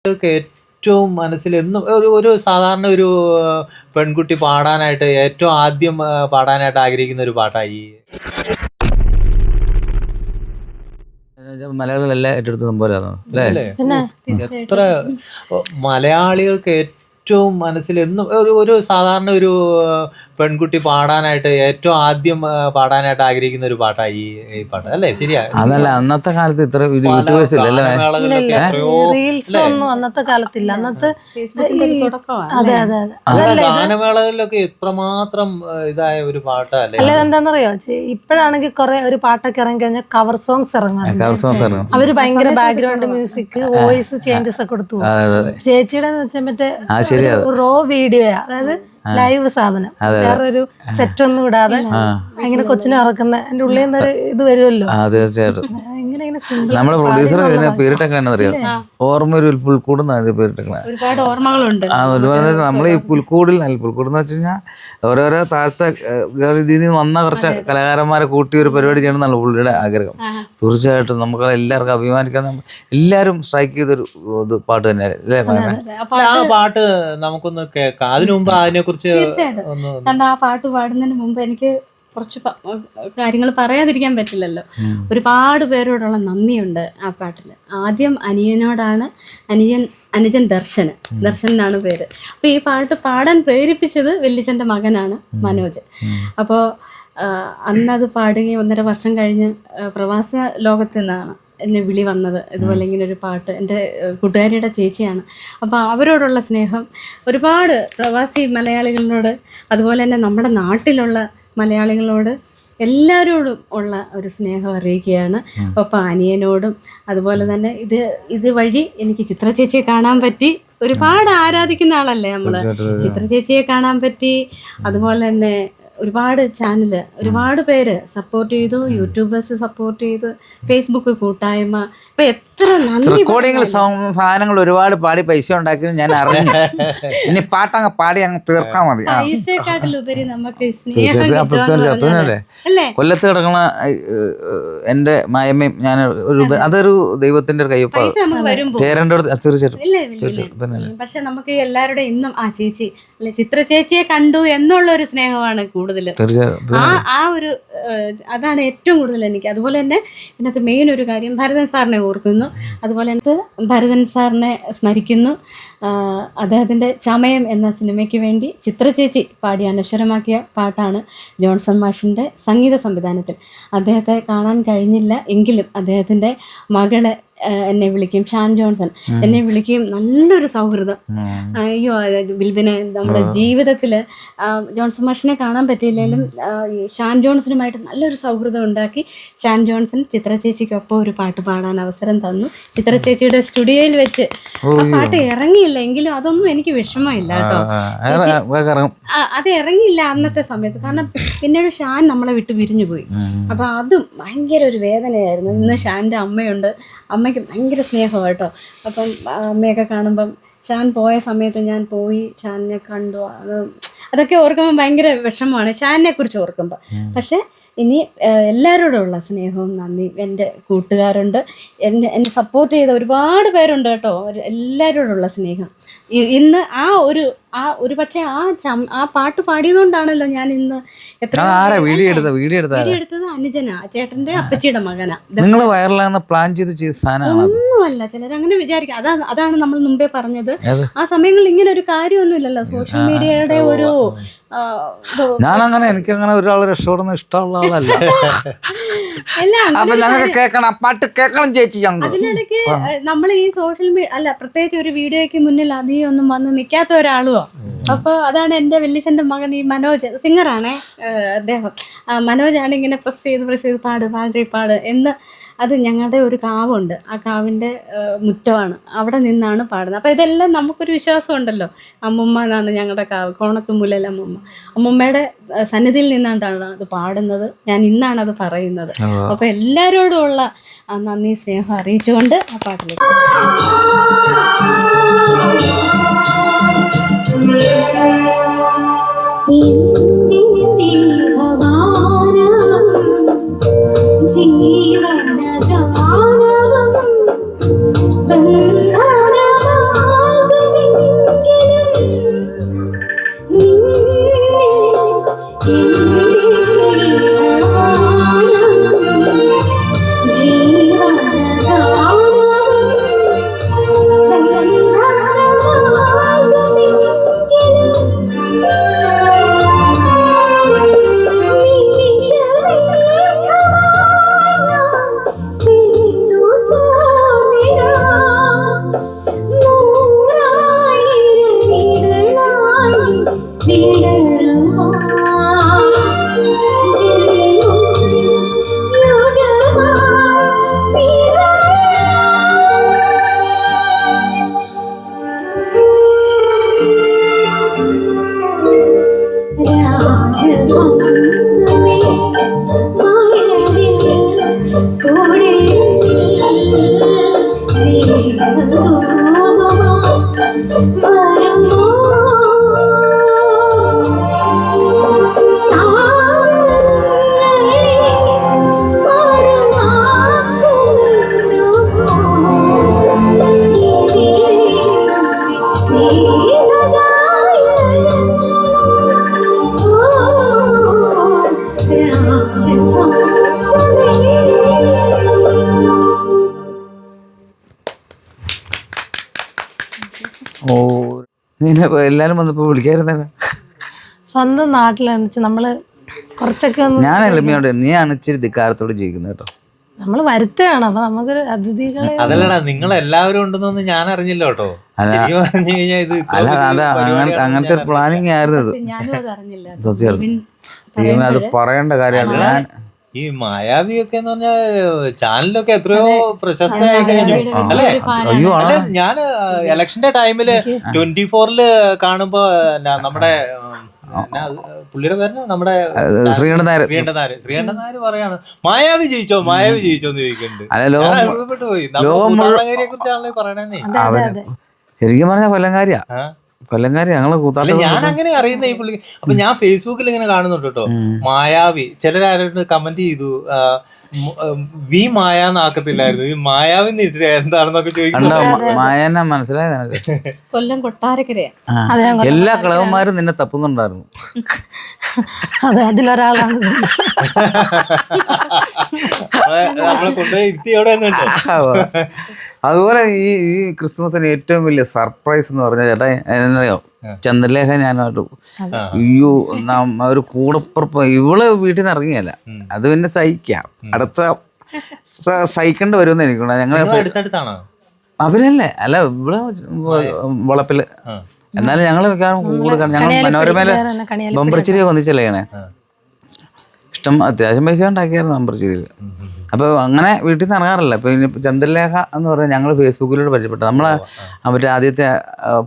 മലയാളികൾക്ക് ഏറ്റവും മനസ്സിൽ എന്നും ഒരു ഒരു സാധാരണ ഒരു പെൺകുട്ടി പാടാനായിട്ട് ഏറ്റവും ആദ്യം പാടാനായിട്ട് ആഗ്രഹിക്കുന്ന ഒരു പാട്ടായി. മലയാളികളെല്ലാം ഏറ്റെടുത്ത് സംഭവമായിരുന്നു അല്ലേ? എത്ര മലയാളികൾക്ക് ഏറ്റവും മനസ്സിൽ എന്നും ഒരു ഒരു സാധാരണ ഒരു പെൺകുട്ടി പാടാനായിട്ട് ഏറ്റവും ആദ്യം പാടാനായിട്ട് ആഗ്രഹിക്കുന്ന ഒരു പാട്ടാ ഈ പാട്ട്. അല്ലേ? ശരിയാ? അതല്ല അന്നത്തെ കാലത്ത് ഇത്ര ഒരു യൂട്യൂബേഴ്സ് റീൽസ് ഒന്നും അന്നത്തെ കാലത്തില്ല. അന്നത്തെ അതെ അതെ അതെ. ഗാനമേളകളിലൊക്കെ ഇത്രമാത്രം ഇതായ ഒരു പാട്ടല്ലേ അല്ല? എന്താണെന്നറിയോ ഇപ്പോഴാണെങ്കിൽ കുറെ ഒരു പാട്ടൊക്കെ ഇറങ്ങി കഴിഞ്ഞാൽ കവർ സോങ്സ് ഇറങ്ങാറുണ്ട് അവർ ഭയങ്കര ബാക്ക്ഗ്രൗണ്ട് മ്യൂസിക് വോയിസ് ചേഞ്ചസ് ഒക്കെ കൊടുത്തു ചേച്ചിയുടെ വെച്ചാൽ മറ്റേ റോ വീഡിയോയാ അതായത് ലൈവ് സാധനം. വേറൊരു സെറ്റ് ഒന്നും ഇടാതെ അങ്ങനെ കൊച്ചിനെ ഇറക്കുന്ന എന്റെ ഉള്ളിൽ നിന്ന് ഇത് വരുമല്ലോ. തീർച്ചയായിട്ടും. ഇങ്ങനെ ഇങ്ങനെ നമ്മുടെ പ്രൊഡ്യൂസർ ഇതിനെ പേരിട്ടൊക്കെ അറിയാം ഓർമ്മ ഒരു പുൽക്കൂട് പേരിട്ടേക്കണേ. ഒരുപാട് ഓർമ്മകളുണ്ട്. ആ ഒരുപാട് നമ്മൾ ഈ പുൽക്കൂടിൽ അല്ല പുൽക്കൂട് എന്ന് വെച്ച് കഴിഞ്ഞാൽ ഓരോരോ താഴ്ത്ത രീതിയിൽ നിന്ന് വന്ന കുറച്ച് കലാകാരന്മാരെ കൂട്ടി ഒരു പരിപാടി ചെയ്യണം പുള്ളിയുടെ ആഗ്രഹം. തീർച്ചയായിട്ടും നമുക്ക് എല്ലാവർക്കും അഭിമാനിക്കാൻ എല്ലാവരും സ്ട്രൈക്ക് ചെയ്തൊരു ഇത് പാട്ട് തന്നെ അല്ലേ ആ പാട്ട് നമുക്കൊന്ന് കേൾക്കാം. അതിനു മുമ്പ് അതിനെ കുറിച്ച് ആ പാട്ട് പാടുന്നതിന് മുമ്പ് എനിക്ക് കുറച്ച് കാര്യങ്ങൾ പറയാതിരിക്കാൻ പറ്റില്ലല്ലോ. ഒരുപാട് പേരോടുള്ള നന്ദിയുണ്ട് ആ പാട്ടിൽ. ആദ്യം അനിയനോടാണ് അനിയൻ അനുജൻ ദർശന്. ദർശൻ എന്നാണ് പേര്. അപ്പോൾ ഈ പാട്ട് പാടാൻ പ്രേരിപ്പിച്ചത് വെല്ലിച്ചന്റെ മകനാണ് മനോജ്. അപ്പോൾ അന്നത് പാടുകയും ഒന്നര വർഷം കഴിഞ്ഞ് പ്രവാസ ലോകത്ത് നിന്നാണ് എന്നെ വിളി വന്നത്. ഇതുപോലെ ഇങ്ങനെ ഒരു പാട്ട് എന്റെ കൂട്ടുകാരിയുടെ ചേച്ചിയാണ്. അപ്പോൾ അവരോടുള്ള സ്നേഹം ഒരുപാട് പ്രവാസി മലയാളികളോട് അതുപോലെ തന്നെ നമ്മുടെ നാട്ടിലുള്ള മലയാളികളോട് എല്ലാവരോടും ഉള്ള ഒരു സ്നേഹം അറിയിക്കുകയാണ്. ഒപ്പം അനിയനോടും അതുപോലെ തന്നെ ഇത് ഇത് വഴി എനിക്ക് ചിത്ര ചേച്ചിയെ കാണാൻ പറ്റി. ഒരുപാട് ആരാധിക്കുന്ന ആളല്ലേ നമ്മൾ ചിത്ര ചേച്ചിയെ കാണാൻ പറ്റി. അതുപോലെ തന്നെ ഒരുപാട് ചാനൽ ഒരുപാട് പേര് സപ്പോർട്ട് ചെയ്തു. യൂട്യൂബേഴ്സ് സപ്പോർട്ട് ചെയ്തു. ഫേസ്ബുക്ക് കൂട്ടായ്മ. ഇപ്പൊ റെക്കോർഡിങ്ങിൽ സാധനങ്ങൾ ഒരുപാട് പാടി പൈസ ഉണ്ടാക്കി ഞാൻ അറിഞ്ഞു ഇനി പാട്ടങ്ങ് പാടി അങ്ങ് തീർക്കാൻ മതി. അല്ലേ? കൊല്ലത്ത് കിടക്കണ എന്റെ മായമ്മയും ഞാൻ ഒരു അതൊരു ദൈവത്തിന്റെ ഒരു കയ്യൊപ്പ. പൈസ നമുക്ക് വരുമ്പോ. ചേരേണ്ട തീർച്ചയായിട്ടും. പക്ഷെ നമുക്ക് എല്ലാവരുടെ ഇന്നും ആ ചേച്ചി അല്ലെ ചിത്ര ചേച്ചിയെ കണ്ടു എന്നുള്ള ഒരു സ്നേഹമാണ് കൂടുതൽ. ആ ആ ഒരു അതാണ് ഏറ്റവും കൂടുതൽ എനിക്ക്. അതുപോലെ തന്നെ ഇതിനകത്ത് മെയിൻ ഒരു കാര്യം ഭരതൻ സാറിനെ ഓർക്കുന്നു. അതുപോലെ തന്നെ ഭരതൻ സാറിനെ സ്മരിക്കുന്നു. അദ്ദേഹത്തിന്റെ ചമയം എന്ന സിനിമയ്ക്ക് വേണ്ടി ചിത്രചേച്ചി പാടി അനശ്വരമാക്കിയ പാട്ടാണ് ജോൺസൺ മാഷിന്റെ സംഗീത സംവിധാനത്തിൽ. അദ്ദേഹത്തെ കാണാൻ കഴിഞ്ഞില്ല എങ്കിലും അദ്ദേഹത്തിന്റെ മകളെ എന്നെ വിളിക്കും. ഷാൻ ജോൺസൺ. എന്നെ വിളിക്കും. നല്ലൊരു സൗഹൃദം. അയ്യോ ബിൽബിനെ നമ്മുടെ ജീവിതത്തിൽ ജോൺസൺ മാഷിനെ കാണാൻ പറ്റിയില്ലെങ്കിലും ഷാൻ ജോൺസണുമായിട്ട് നല്ലൊരു സൗഹൃദം ഉണ്ടാക്കി ഷാൻ ജോൺസൺ ചിത്ര ചേച്ചിക്കൊപ്പം ഒരു പാട്ട് പാടാൻ അവസരം തന്നു. ചിത്ര ചേച്ചിയുടെ സ്റ്റുഡിയോയിൽ വെച്ച് ആ പാട്ട് ഇറങ്ങിയില്ല. എങ്കിലും അതൊന്നും എനിക്ക് വിഷമമില്ല കേട്ടോ. അത് ഇറങ്ങിയില്ല അന്നത്തെ സമയത്ത്. കാരണം പിന്നീട് ഷാൻ നമ്മളെ വിട്ട് പിരിഞ്ഞു പോയി. അപ്പോൾ അതും ഭയങ്കര ഒരു വേദനയായിരുന്നു. ഇന്ന് ഷാന്റെ അമ്മയുണ്ട്. അമ്മയ്ക്ക് ഭയങ്കര സ്നേഹമാണ് കേട്ടോ. അപ്പം അമ്മയൊക്കെ കാണുമ്പം ഷാൻ പോയ സമയത്ത് ഞാൻ പോയി ഷാനിനെ കണ്ടു. അത് അതൊക്കെ ഓർക്കുമ്പോൾ ഭയങ്കര വിഷമമാണ് ഷാനിനെ കുറിച്ച് ഓർക്കുമ്പോൾ പക്ഷേ ഇനി എല്ലാവരോടും എല്ലാവരോടുമുള്ള സ്നേഹവും നന്ദി. എന്റെ കൂട്ടുകാരുണ്ട്. എന്നെ എന്നെ സപ്പോർട്ട് ചെയ്ത ഒരുപാട് പേരുണ്ട് കേട്ടോ. എല്ലാവരോടുള്ള സ്നേഹം. ഇന്ന് ആ ഒരു ആ ഒരു പക്ഷേ ആ ചം ആ പാട്ട് പാടിയതുകൊണ്ടാണല്ലോ ഞാൻ ഇന്ന് എത്ര വീഡിയോ വീഡിയോ എടുത്തത് അനുജനാ. ചേട്ടന്റെ അപ്പച്ചിയുടെ മകനാ. നിങ്ങൾ പ്ലാൻ ചെയ്ത് ചെയ്ത ഒന്നുമല്ല. ചിലർ അങ്ങനെ വിചാരിക്കും. അതാ അതാണ് നമ്മൾ മുമ്പേ പറഞ്ഞത്. ആ സമയങ്ങളിൽ ഇങ്ങനെ ഒരു കാര്യമൊന്നുമില്ലല്ലോ. സോഷ്യൽ മീഡിയയുടെ ഒരു ഞാൻ അങ്ങനെ എനിക്ക് അങ്ങനെ ഒരാൾ രക്ഷപ്പെടുന്ന ഇഷ്ടമുള്ള ആളല്ല. അപ്പൊ ഞങ്ങൾക്ക് കേൾക്കണം പാട്ട് കേൾക്കണം ചേച്ചി ഞങ്ങൾ അതിനിടയ്ക്ക് നമ്മൾ ഈ സോഷ്യൽ മീഡിയ അല്ല പ്രത്യേകിച്ച് ഒരു വീഡിയോയ്ക്ക് മുന്നിൽ അധികം ഒന്നും വന്ന് നിൽക്കാത്ത ഒരാളുമോ അപ്പൊ അതാണ് എന്റെ വല്യച്ഛന്റെ മകൻ ഈ മനോജ് സിംഗറാണേ അദ്ദേഹം. ആ, മനോജാണ് ഇങ്ങനെ പ്രസ് ചെയ്ത് പ്രസ് ചെയ്ത് പാട് പാടി പാട് എന്ന് അത് ഞങ്ങളുടെ ഒരു കാവുണ്ട്. ആ കാവിന്റെ മുറ്റമാണ്. അവിടെ നിന്നാണ് പാടുന്നത്. അപ്പോൾ ഇതെല്ലാം നമുക്കൊരു വിശ്വാസം ഉണ്ടല്ലോ അമ്മുമ്മ എന്നാണ് ഞങ്ങളുടെ കാവ്. കോണത്തുമുലയിൽ അമ്മുമ്മ. അമ്മുമ്മയുടെ സന്നിധിയിൽ നിന്നാണ് അത് പാടുന്നത്. ഞാൻ ഇന്നാണ് അത് പറയുന്നത്. അപ്പോൾ എല്ലാവരോടുമുള്ള ആ നന്ദി സ്നേഹം അറിയിച്ചുകൊണ്ട് ആ പാട്ടിലേക്ക് ജീവനഗാനവും to home, to me. ഓ നിന്നെ എല്ലാരും വന്നപ്പോ വിളിക്കായിരുന്നല്ലോ സ്വന്തം നാട്ടിലെന്ന് വെച്ചാൽ നമ്മൾ കുറച്ചൊക്കെ ഒന്ന് ഞാനല്ല മീനോട് നീയാണ് ഇച്ചിരി ധിക്കാരത്തോട് ജീവിക്കുന്നത് കേട്ടോ. നമ്മൾ വരുത്തുകയാണ് അപ്പൊ നമുക്കൊരു അതിഥികളെ അതല്ലടാ നിങ്ങൾ എല്ലാവരും ഉണ്ടെന്നൊന്നും ഞാൻ അറിഞ്ഞില്ല കേട്ടോ. ശരിക്കും പറഞ്ഞു കഴിഞ്ഞാൽ ഇത് ഇത്ര അല്ല വലിയ അതാ അങ്ങനത്തെ ഒരു ഞാൻ പ്ലാനിങ് ആയിരുന്നു ഇത് ഞാനും അത് അറിഞ്ഞില്ല. സത്യം. അത് പറയേണ്ട കാര്യമാണ് ഞാൻ ഈ മായാവിയൊക്കെ എന്ന് പറഞ്ഞാൽ ചാനലൊക്കെ എത്രയോ പ്രശസ്തമായി കഴിഞ്ഞു. അല്ലേ? അയ്യോ അല്ല ഞാൻ ഇലക്ഷന്റെ ടൈമിൽ ട്വന്റി ഫോറിൽ കാണുമ്പോ എന്നാ നമ്മുടെ പുള്ളിയുടെ പേര് നമ്മുടെ ശ്രീകണ്ഠൻ നായർ. ശ്രീകണ്ഠൻ നായർ. പറയാണ് മായാവി ജയിച്ചോ മായാവി ജയിച്ചോ എന്ന് ചോദിക്കുന്നുണ്ട്. പോയി. കുറിച്ചാണല്ലോ പറയണേ അതെ അതെ അതെ. ശരിക്കും പറഞ്ഞ കൊല്ലംകാരിയാ ആ? ഞങ്ങളെ അല്ല ഞാൻ അങ്ങനെ അറിയുന്ന ഈ പുള്ളി അപ്പൊ ഞാൻ ഫേസ്ബുക്കിൽ ഇങ്ങനെ കാണുന്നുണ്ട് കേട്ടോ. മായാവി. ചിലരാരോട് കമന്റ് ചെയ്തു വി മായ എന്നാക്കത്തില്ലായിരുന്നു. ഈ മായാവി എന്നിട്ട് എന്താണെന്നൊക്കെ ചോദിക്കുന്നത് ചോദിക്കുന്നു മായനെ മനസ്സിലായത് നിനക്ക്? കൊല്ലം കൊട്ടാരക്കരയാ. അതെ, ഞാൻ എല്ലാ കളവന്മാരും നിന്നെ തപ്പുന്നുണ്ടായിരുന്നു. അതെ അതിലൊരാളാണ്. നമ്മളെ കൊണ്ടുപോയി ഇരുത്തി എവിടെ അതുപോലെ ഈ ഈ ക്രിസ്മസിന് ഏറ്റവും വലിയ സർപ്രൈസ് എന്ന് പറഞ്ഞ ചേട്ടാ എന്നറിയോ ചന്ദ്രലേഖ ഞാനായിട്ട് അയ്യോ നമ്മ ഒരു കൂടപ്പുറപ്പ്. ഇവൾ വീട്ടിൽ നിന്ന് ഇറങ്ങിയല്ല. അത് പിന്നെ സഹിക്കാം. അടുത്ത സഹിക്കേണ്ടി വരുമെന്ന് എനിക്കുണ്ട്. ഞങ്ങൾ അവനല്ലേ? അവരല്ലേ അല്ല ഇവിടെ വളപ്പിൽ. എന്നാലും ഞങ്ങൾ മിക്കവാറും കൂടുതൽ ഞങ്ങൾ മനോരമയിലെ ബമ്പർച്ചിരി ഒന്നിച്ചല്ലേ ഇഷ്ടം. അത്യാവശ്യം പൈസ ഉണ്ടാക്കിയായിരുന്നു നമ്പർ ചെയ്തില്ല അപ്പോൾ അങ്ങനെ വീട്ടിൽ നിന്ന് ഇറങ്ങാറില്ല. ഇപ്പൊ ഇനി ചന്ദ്രലേഖ എന്ന് പറഞ്ഞാൽ ഞങ്ങൾ ഫേസ്ബുക്കിലൂടെ പരിചയപ്പെട്ടു നമ്മളെ മറ്റേ ആദ്യത്തെ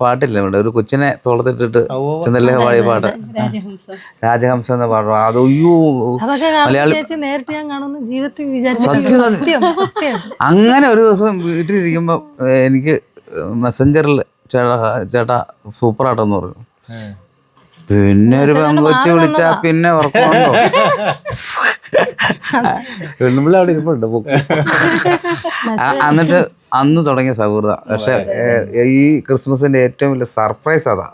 പാട്ടില്ല ഇവിടെ? ഒരു കൊച്ചിനെ തോളത്തിട്ടിട്ട് ചന്ദ്രലേഖ പാടിയ പാട്ട്. രാജഹംസം. രാജഹംസം എന്ന പാട്ട്. അത് അയ്യോ. അതൊക്കെ കാണുന്ന ഞാൻ കാണുന്ന ജീവിതത്തിൽ വിചാരിച്ചിട്ടില്ല. സത്യം, അങ്ങനെ ഒരു ദിവസം വീട്ടിലിരിക്കുമ്പോൾ എനിക്ക് മെസ്സഞ്ചറിൽ ചേട്ടാ ചേട്ടാ സൂപ്പറാട്ടെന്ന് പറഞ്ഞു. പിന്നെ ഒരു പെങ്കൊച്ച് വിളിച്ചാ പിന്നെ ഉറക്കമുണ്ടോ പെണ്ണുമ്പിള്ള അവിടെ ഇരിപ്പുണ്ട് എന്നിട്ട് അന്ന് തുടങ്ങിയ സൗഹൃദം. പക്ഷെ ഈ ക്രിസ്മസിന്റെ ഏറ്റവും വലിയ സർപ്രൈസ് അതാ.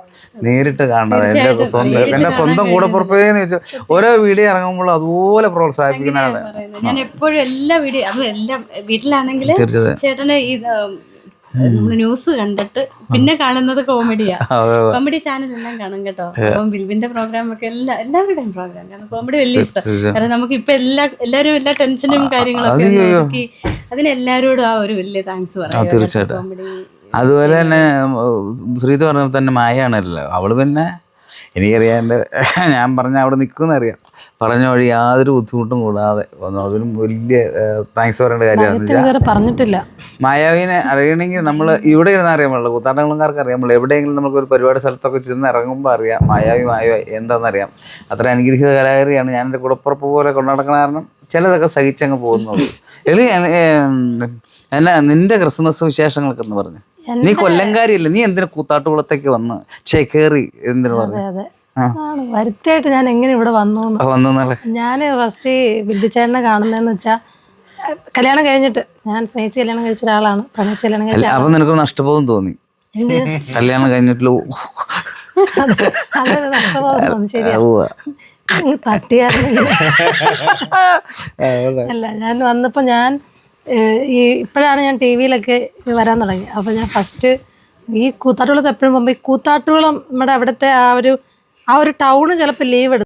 നേരിട്ട് കാണുന്നത് എന്റെ സ്വന്തം എന്റെ സ്വന്തം കൂടെ കൂടപ്പുറപ്പേന്ന് ചോദിച്ചാൽ ഓരോ വീഡിയോ ഇറങ്ങുമ്പോൾ അതുപോലെ പ്രോത്സാഹിപ്പിക്കുന്നതാണ്. പറയുന്നത്. ഞാൻ എപ്പോഴും എല്ലാ വീഡിയോ അത് എല്ലാം വീട്ടിലാണെങ്കിൽ ചേട്ടന് ഇത് ന്യൂസ് കണ്ടിട്ട് പിന്നെ കാണുന്നത് കോമഡിയാ. കോമഡി ചാനൽ എല്ലാം കാണും കേട്ടോ. അപ്പം ബിൽബിന്റെ പ്രോഗ്രാം ഒക്കെ എല്ലാ എല്ലാവരുടെയും പ്രോഗ്രാം കാരണം കോമഡി വലിയ ഇഷ്ടം. കാരണം നമുക്ക് ഇപ്പൊ എല്ലാ എല്ലാവരും എല്ലാ ടെൻഷനും കാര്യങ്ങളൊക്കെ ഒതുക്കി അതിന് എല്ലാവരോടും ആ ഒരു വലിയ താങ്ക്സ് പറയാം. തീർച്ചയായിട്ടും. അതുപോലെ തന്നെ ശ്രീത് പറഞ്ഞ തന്നെ മായാണല്ലോ അവൾ പിന്നെ എനിക്കറിയാണ്ട് ഞാൻ പറഞ്ഞ അവിടെ നിൽക്കുമെന്ന് അറിയാം. പറഞ്ഞ വഴി യാതൊരു ബുദ്ധിമുട്ടും കൂടാതെ ഒന്നും അതിനും വലിയ താങ്ക്സ് പറയേണ്ട ഇതുവരെ പറഞ്ഞിട്ടില്ല. മായാവിനെ അറിയണമെങ്കിൽ നമ്മൾ ഇവിടെ ഇരുന്ന് അറിയാൻ പാടില്ല കൂത്താട്ടങ്ങളുകാർക്ക് അറിയാൻ പാടില്ല എവിടെയെങ്കിലും നമുക്ക് ഒരു പരിപാടി സ്ഥലത്തൊക്കെ ചെന്ന് ഇറങ്ങുമ്പോൾ അറിയാം മായാവി മായാവി എന്താണെന്നറിയാം അത്ര അനുഗ്രഹീത കലാകാരിയാണ്. ഞാൻ എന്റെ കൂടപ്പുറപ്പ് പോലെ കൊണ്ടാടക്കണ കാരണം ചിലതൊക്കെ സഹിച്ചങ്ങ് പോകുന്നത് എളി എന്നാ നിന്റെ ക്രിസ്മസ് വിശേഷങ്ങളൊക്കെ എന്ന് പറഞ്ഞു? നീ കൊല്ലംകാരിയല്ലേ? നീ എന്തിനു കൂത്താട്ടുകുളത്തേക്ക് വന്ന്? ചേക്കേറി എന്തിനു പറഞ്ഞു? വരുത്തായിട്ട് ഞാൻ എങ്ങനെ ഇവിടെ വന്നു ഞാൻ ഫസ്റ്റ് ബിന്ദുച്ചേട്ടനെ കാണുന്നതെന്ന് വെച്ചാ കല്യാണം കഴിഞ്ഞിട്ട് ഞാൻ സ്നേഹിച്ച് കല്യാണം കഴിച്ച ഒരാളാണ് പ്രണയിച്ച് കല്യാണം കഴിച്ച അപ്പൊ നിനക്ക് നഷ്ടബോധം തോന്നി. കല്യാണം കഴിഞ്ഞിട്ടില്ല. തട്ടിയായിരുന്നു അല്ല ഞാൻ വന്നപ്പോ ഞാൻ ഈ ഇപ്പോഴാണ് ഞാൻ ടി വിയിലൊക്കെ വരാൻ തുടങ്ങി. അപ്പോൾ ഞാൻ ഫസ്റ്റ് ഈ കൂത്താട്ടുകുളത്ത് എപ്പോഴും പോകുമ്പോൾ ഈ കൂത്താട്ടുകുളം നമ്മുടെ അവിടുത്തെ ആ ഒരു ആ ഒരു ടൗണ് ചിലപ്പോൾ ലീവ് എടുക്കും.